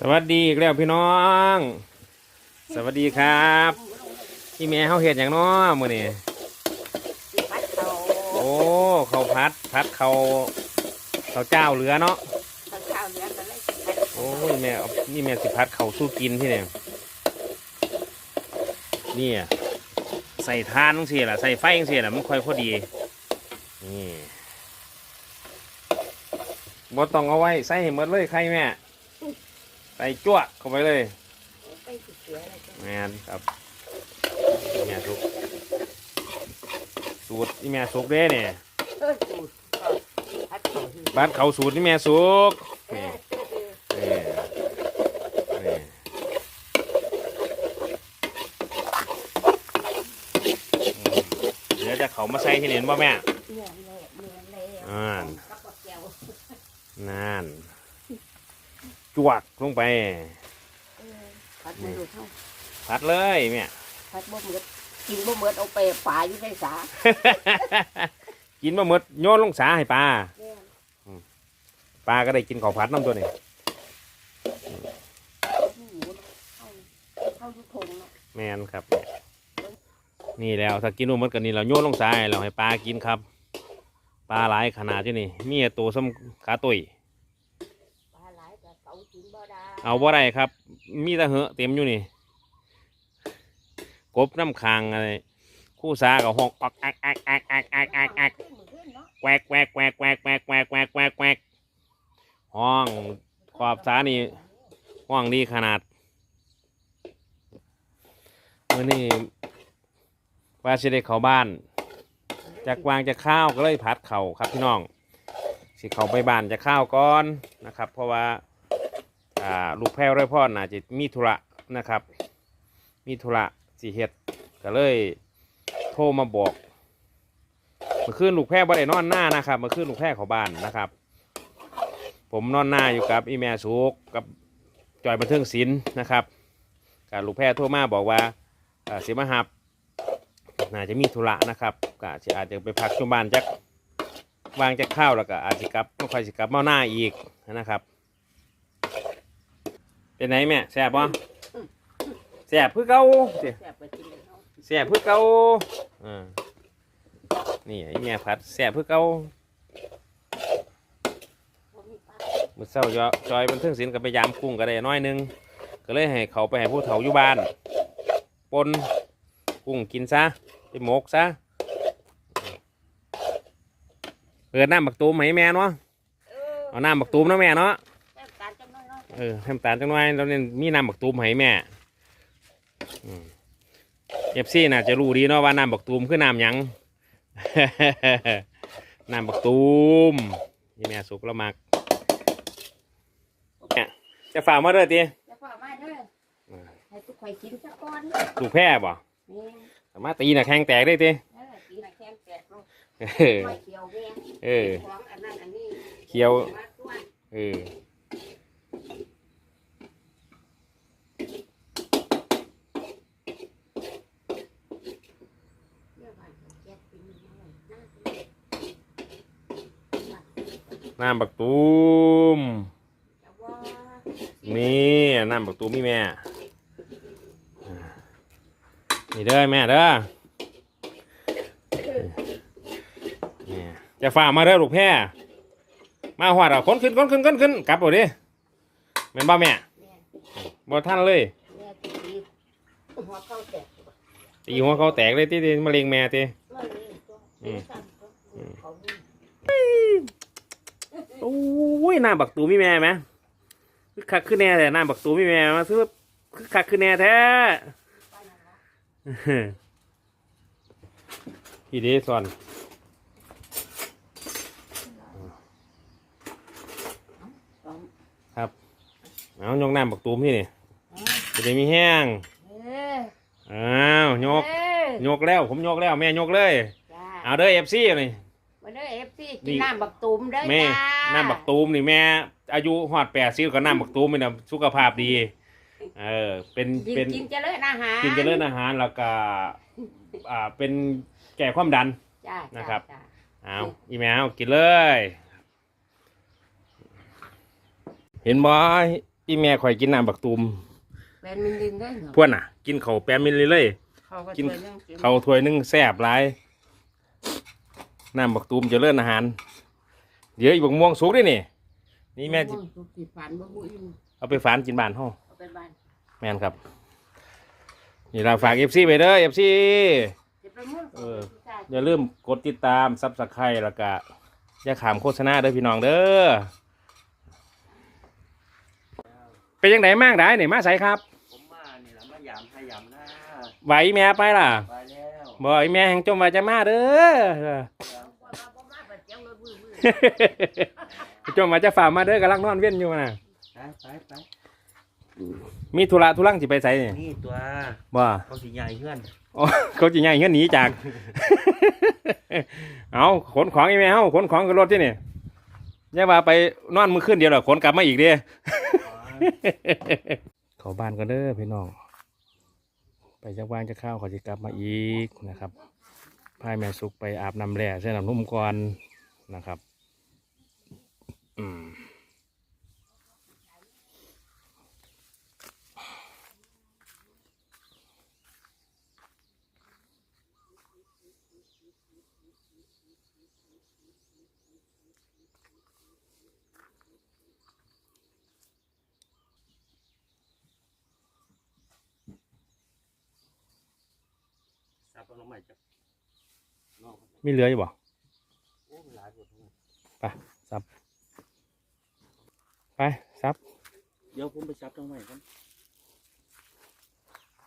สวัสดีอีกแล้วพี่น้อง สวัสดีครับพี่แม่เขาเห็ดอย่างน้อมื้อนี้พัดเขาโอ้เขาวพัดพัดเขาเขาวเจ้าเหลือเนาะเขาข้าวเนื้อก็เลยพัดโอ้ยแม่เอานี่แม่สิพัดเขาวสู้กินที่เนี่ยนี่อะใส่ทานจังซี่ล่ะใส่ไฟจังซี่ล่ะมันค่อยพอดีนี่บ่ต้องเอาไว้ใส่ให้หมดเลยใครแม่ ใส่จ้วดเข้าไปเลยไปสิเสียอะไรกันแม่นครับอีแม่สุกสูตรอีแม่สุกเด้เนี่ยเออดูพัดเขาที่บ้านเขาสูตรอีแม่สุกเอนี่อนี่นี่อืมเดี๋ยวจะเขามาใส่ที่เห็นบ่แม่ เนื้อเนื้อเนื้อเนื้ออ่าน กับบักแก้ว นั่น จวกลงไปเออพัดมันดูเท่าพัดเลยแม่พัดบ่เหมือดกินบ่เหมือดเอาไปฝาอยู่ในสากินมาหมดโยนลงสาให้ปลาเนี่ยปลาก็ได้กินข้าวผัดน้ำตัวนี้หมูเข้าเข้ายุทงเนาะแมนครับ นี่แล้วถ้ากินหมดกันนี่เราโยนลงสายเราให้ปลากินครับ ปลาหลายขนาดที่นี่มีแต่ตัวซ้ำขาตุย ปลาหลายแต่เก่ากินบ่ได้ เอาบ่ได้ครับ มีแต่เหอะเต็มอยู่นี่ กบน้ำคางอะไร คู่สากับห้องอักอักอักอักอักอักอักอักมือขึ้นเนาะแกวกแกวกแกวกแกวกแกวกแกวกแกวกแกวกแวกห้องขอบสานี่ห้องดีขนาดเมื่อนี่ว่าสิได้เข้าบ้าน จากวางจะข้าวก็เลยผัดเข่าครับพี่น้องสิเขาไปบ้านจะข้าวก่อนนะครับ เพราะว่า อ่าลูกแพ้วไรพ่อน่าจะมีธุระนะครับ มีธุระสิเฮ็ดก็เลยโทรมาบอกเมื่อคืนลูกแพ้บ่ได้นอนหน้านะครับเมื่อคืนลูกแพ้เขาบ้านนะครับ ผมนอนหน้าอยู่กับอีแม่สุกกับจอยบันเทิงศิลป์นะครับกับลูกแพ้โทรมาบอกว่าอ่าสิมาหับน่าจะมีธุระนะครับก็อาจจะอาจจะไปพักช่วงบ้านจักวางจักข้าวแล้วก็อาจจะกลับไม่ค่อยสิกลับเมาหน้าอีกนะครับ เป็นไงแม่แซ่บบ่แซ่บคือเก่าสิแซ่บไปกินเลยเนาะแซ่บคือเก่าอ่านี่ไอ้แม่ผัดแซ่บคือเก่าบ่มีปลามื้อเช้าจอจอยบันเทิงศิลป์ก็ไปยามกุ้งก็ได้น้อยหนึงก็เลยให้เขาไปให้ผู้เฒ่าอยู่บ้านปนกุ้งกินซะไปหมกซะเปิดน้ำบักตูมให้แม่เนาะเออเอาน้ำบักตูมเนาะแม่เนาะ เนาะเออทำตาลจังหน่อยเราเนี่ยมีน้ำบักตูมให้แม่เอฟซีน่าจะรู้ดีเนาะว่าน้ำบักตูมคือน้ำหยังน้ำบักตูมนี่แม่สุกแล้วมากเนี่ยจะฝากมาเด้อตีแล้วก็มาเด้อให้ทุกคนกินสักก้อนลูกแพร่บ่นี่สามารถตีน่ะแข้งแตกได้ตีเออกินน่ะแข็งแตกเนาะเออไม่เกี่ยวแม่เออของอันนั้นอันนี้เคี้ยวมาส่วนเออ เรื่องอะไรแก๊สเป็ นยังไงน่าน้ำบักตูมจะว่านี่น้ำบักตูมมีแม่อ่านี่เด้อแม่เด้อนี่จะฝากมาเด้อลูกแพร่มาหอดอะคนขึ้นคนขึ้นคนขึ้นกลับบ่ดิเป็นบ่แม่แม่บ่ทันเลยแม่ ตีหัวเข้าแตกตีหัวเขาแตกเลยที่มะเร็งแม่ตีมาเลยตัวอืมสั่นตัวเขานี่โอ้ยน้ำบักตูมมีแม่ไหมคือคักคือแน่แต่น้ำบักตูมมีแม่มาซื้อคือคักคือแน่แท้ไปนั่นละพี่เดสอนสองเอายกน้ำบักตูมที่นี่จะได้มีแห้งเอออ้าวยก เออยกแล้วผมยกแล้วแม่ยกเลย จ้าเอาเด้อเอฟซีนี่ มาเด้อเอฟซีนี่ กินน้ำบักตูมเด้อแม่จ้าน้ำบักตูมนี่แม่ อายุหอดแปดสิบก็น้ำบักตูมเป็นนะสุขภาพดี เออ เป็นกินเป็นกินเจริญอาหารกินเจริญอาหารแล้วก็อ่าเป็นแก่ความดัน จ้านะครับจ้าเอาอีแมวกินเลย เห็นบ่อีแม่ข่อยกินน้ำบักตูม แปนมินดินได้เหรอพวนน่ะ กินข้าวแปมมิลลิเลย เขาก็กินช่วยเรื่องกินข้าวถ้วยหนึงแซ่บหลายน้ำบักตูมเจะเลิ่นอาหาร เดี๋ยวอีบักม่วงสุกด้วยนี่ นี่แม่สิโอ้ยสิฝันบ่ฮู้อิ่มเอาไปฝานกินบ้านห้องเอาไปบ้านแม่นครับ นี่เราฝากเอฟซีไปเด้อเอฟซีสิไปมุ่งเอออย่าลืมกดติดตามซับสไครต์แล้วก็อย่าขามโฆษณาเด้อพี่น้องเด้อ เป็นยังไงมากได้เนี่ยมาใส่ครับ ผมมานี่ละมายามพยายามหน้าไหวแม่ไปล่ะไปแล้วบ่ไอแม่แห่งจมว่าจะมาเด้อ จมว่าจะฝ่ากมาเด้อกำลังนอนเว้นอยู่น่ะ ไปไปไปมีธุระธุรังสิไปใส่นี่นี่ตัวบ่เขาสีใหญ่เพื่อนอ๋อเขาจะย่างเงี้ยหนีจาก เอาขนของไอ้แม่เฮาขนของกับรถที่นี่อย่าว่าไปนอนมือขึ้นเดียวหรอกขนกลับมาอีกเด้ เขาบ้านกันเด้อพี่น้อง ไปจากบ้านจะข้าวเขาจะกลับมาอีกนะครับพายแม่สุกไปอาบน้ำแร่เส้นน้ำนุ่มก่อนนะครับ อืม ซับเอาลงใหม่จ้ะนอกมีเหลืออยู่บ่โอ้หลายปวดหัวไปซับไปซับเดี๋ยวผมไปซับตรงใหม่กัน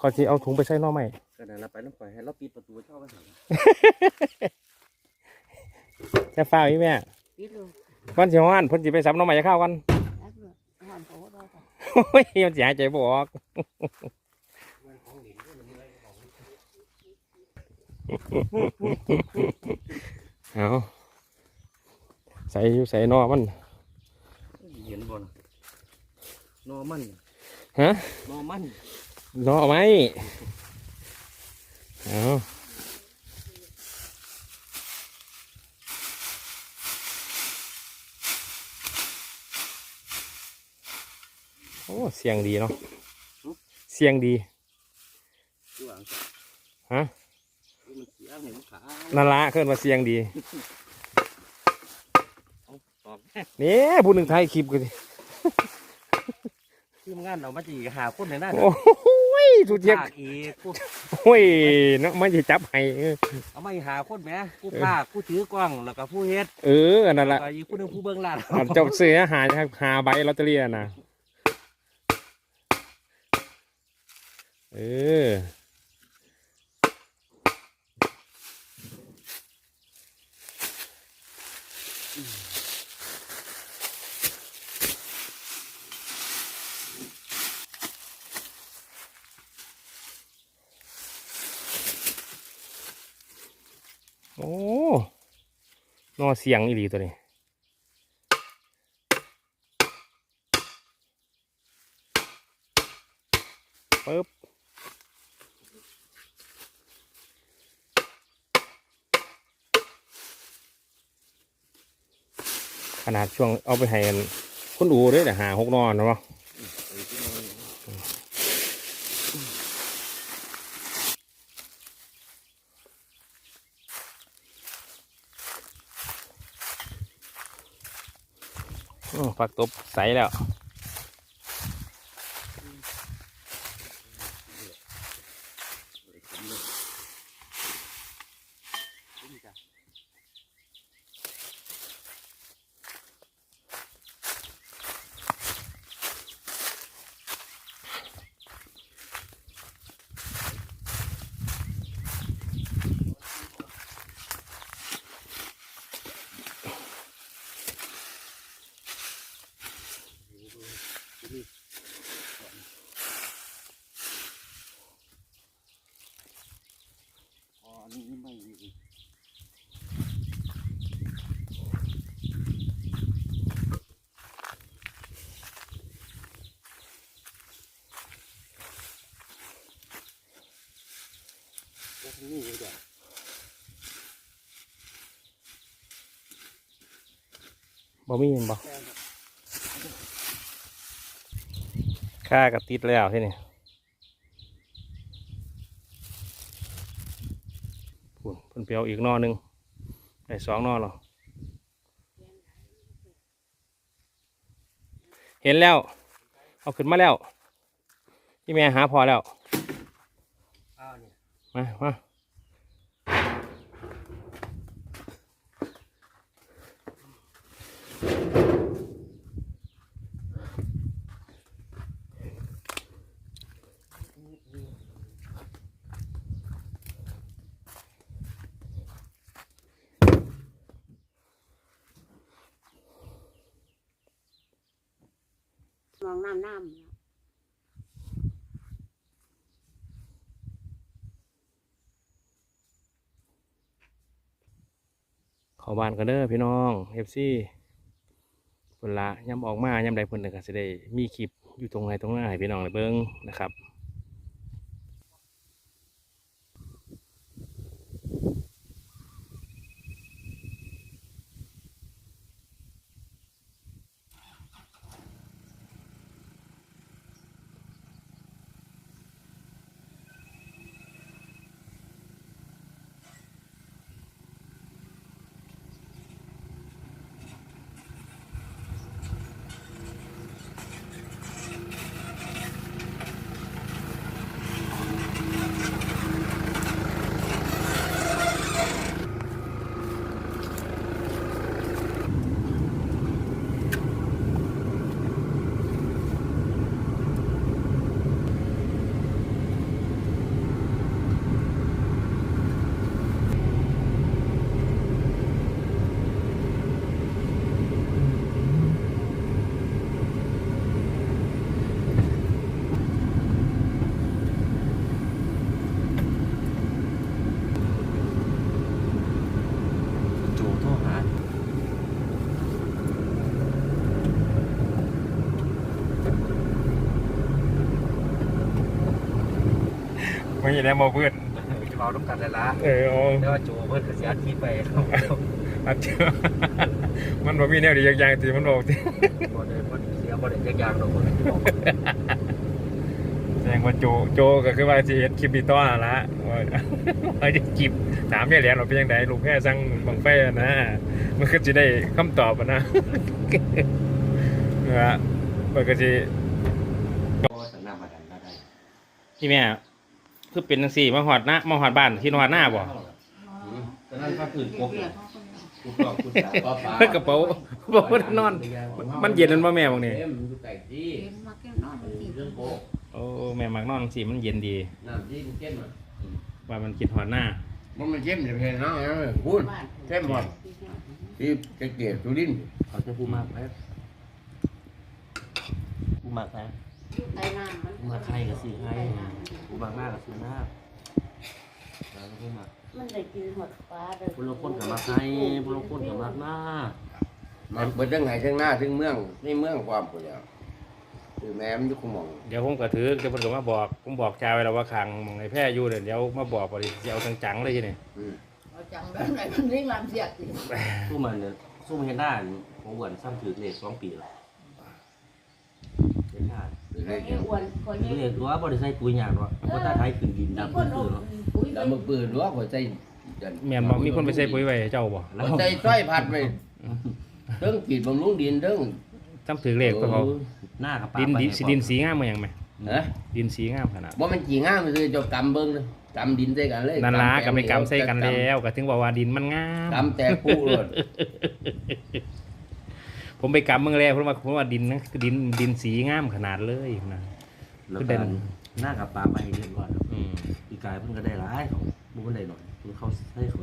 ขอจีเอาถุงไปใส่หน่อไหมก็นั่นเราไปน้ำปล่อยให้เราปิดประตูเข้าไปเถอะจะฟ้าวอีแม่ปิดลูกก่อนสิฮ้อนเพิ่นสิไปซับหน่อไหมจะเข้าวกันรับลูกห้ามโตเราค่ะ โอ้ยมันสิหายใจบ่ออก เอาใส่อยู่ใส่หนอมันเห็นบ่นนอมันฮะนอมันหนอไหมเอาโอ้เสียงดีเนาะเสียงดีดูอ่างฮะมันเสียเห็นขานั่นละขึ้นมาเสียงดีตอกนี่ผู้หนึ่งไทยคลิปกันดิทีมงานเรามาจีหาคนในนั้นโอ้ยสุดเทียบภาคอีกผู้โอ้ยเนาะมันจะจับให้เออเอามาหาคนแหมผู้ภาคผู้ถือกล้องแล้วก็ผู้เฮ็ดเอออันนั่นแล้วละก็อีกผู้หนึงผู้เบื้องหลังอันเจ้าเสือหาหาใบลอตเตอรี่อะนะเออ โอ้นอเสียงอีหลีตัวนี้ ปึ๊บ ขนาดช่วงเอาไปให้อันคนอูด้วยแต่หาหกนอนเนาะอืมฝักตบใสแล้ว บ่มีเห็นบ่ค่ากับติดแล้วที่นี่พูนเพิ่นเปียวอีกหนอหนึ่งได้สองหนอแล้วเห็นแล้ว เอาขึ้นมาแล้ว ที่แม่หาพอแล้วอ้าวเนี่ยมา มามองน้ำน้ำเข้าบ้านกันเด้อพี่น้องเอฟซีเพิ่นละย้ำออกมาย้ำใดเพิ่นก็จะได้มีคลิปอยู่ตรงไหนตรงหน้าให้พี่น้องได้เบิ้งนะครับ จูโทรหา ไม่ใช่แล้วมาเพื่อนจะเอาต้องกันเลยละเออแต่ว่าจูเพิ่นก็เสียทีไปครับอัดเจอมันบ่มีแนวดีอย่างๆที่มันบอกที่บ่ได้บ่ได้เสียบ่ได้จักอย่างดอกบ่ได้บอกแสดงว่าโจโจก็คือว่าสิเฮ็ดคลิปดีต่อนั่นละว่าว่าจะคลิปถามยายแหลนเราเป็นจังไดลูกแพ้สั่งบังไฟอะนะมันก็สิได้คำตอบอะนะเออมันก็สิเพราะว่าสันน้ำบาดาลก็ได้ที่แม่ คือเป็นจังซี่มาฮอดนะมาฮอดบ้านที่ฮอดหน้าบ่ตอนนั้นก็ตื่นกบกูตอบกูสาวว่าฟ้าเพิ่นกระเป๋าบ่ได้นอน มันเย็นนั่นบ่แม่บางนี่เอ็มอยู่ใกล้ที่เห็นมาแก้นอนมันตีเรื่องโกโอ้แม่มักนอนจังซี่มันเย็นดี น้ำที่มันเข้มอะว่ามันคิดฮอดหน้ามันมันเข้มจะเป็นน้องนะพูดเข้มหมดที่จะเกลียดสุรินทร์เขาจะพูดมากไหมพูดมากไห มไอ้น้ำมันมาใครก็สิให้พูดมากหน้าก็ซื้อหน้าแล้วก็พูดมากมันได้กินหดปลาเลยพูดละคนกับมากให้พูดละคนกับมากหน้ามันเปิดทั้งไห้ทั้งหน้าทั้งเมืองในเมืองความปุ๋ยแล้วคือแม่มันอยุคหมองเดี๋ยวผมก็ถือเดี๋ยวเพิ่นก็มาบอกผมบอกชาวไว้แล้วว่าขังหมองในแพร่อยู่เดี๋ยวเดี๋ยวมาบอกบ่ดิสิเอาจังๆเลยทีนี่อืมเอาจังแบบไหนมันเรียกลำเสียดสิสู้มันเนี่ยสู้มันเห็นได้ผมอ้วนซ้ำถือเลขสองปีแล้วเห็นได้หรืออะ ไรไอ้เงี้ยอ้วนคนถือนี้เลขว่าบริษัทปุ๋ยยางเนาะเพราะถ้าไทยขึ้นดินมีดำคขึ้นนเอาเนาะปุ๋ยไปแล้วมือปืนรั้วหัวใจจันแม่นบอกมีคนไปใส่ปุ๋ยไว้ให้เจ้าบ่แล้วหัวใจต้อยพัดไปเรื่องขีดบำรุงดินเรื่องจำถือเลขตัวเขาหน้ากับปากดินไปดินให้สีก่อดินสีงามมาอย่างไหมนะดินสีงามขนาดว่ามันจีง่ามมันคือเจะกำเบิ้งเลยกำดินใส่กันเลยนั่นละก็ไปกำใส่กันแล้วก็ถึงบอกว่าดินมันงามกำแต่ปูเลย ผมไปกำเมืองแล้วเพราะว่าเพราะว่าดินนะคือดินดินสีงามขนาดเลยนะ แล้วคือเด่ก็นหน้ากับปากไปให้เรียบร้อยแล้วอืม ปีกายเพิ่นก็ได้หลายเขาบุ้นได้หน่อยเพิ่นเขาให้เขา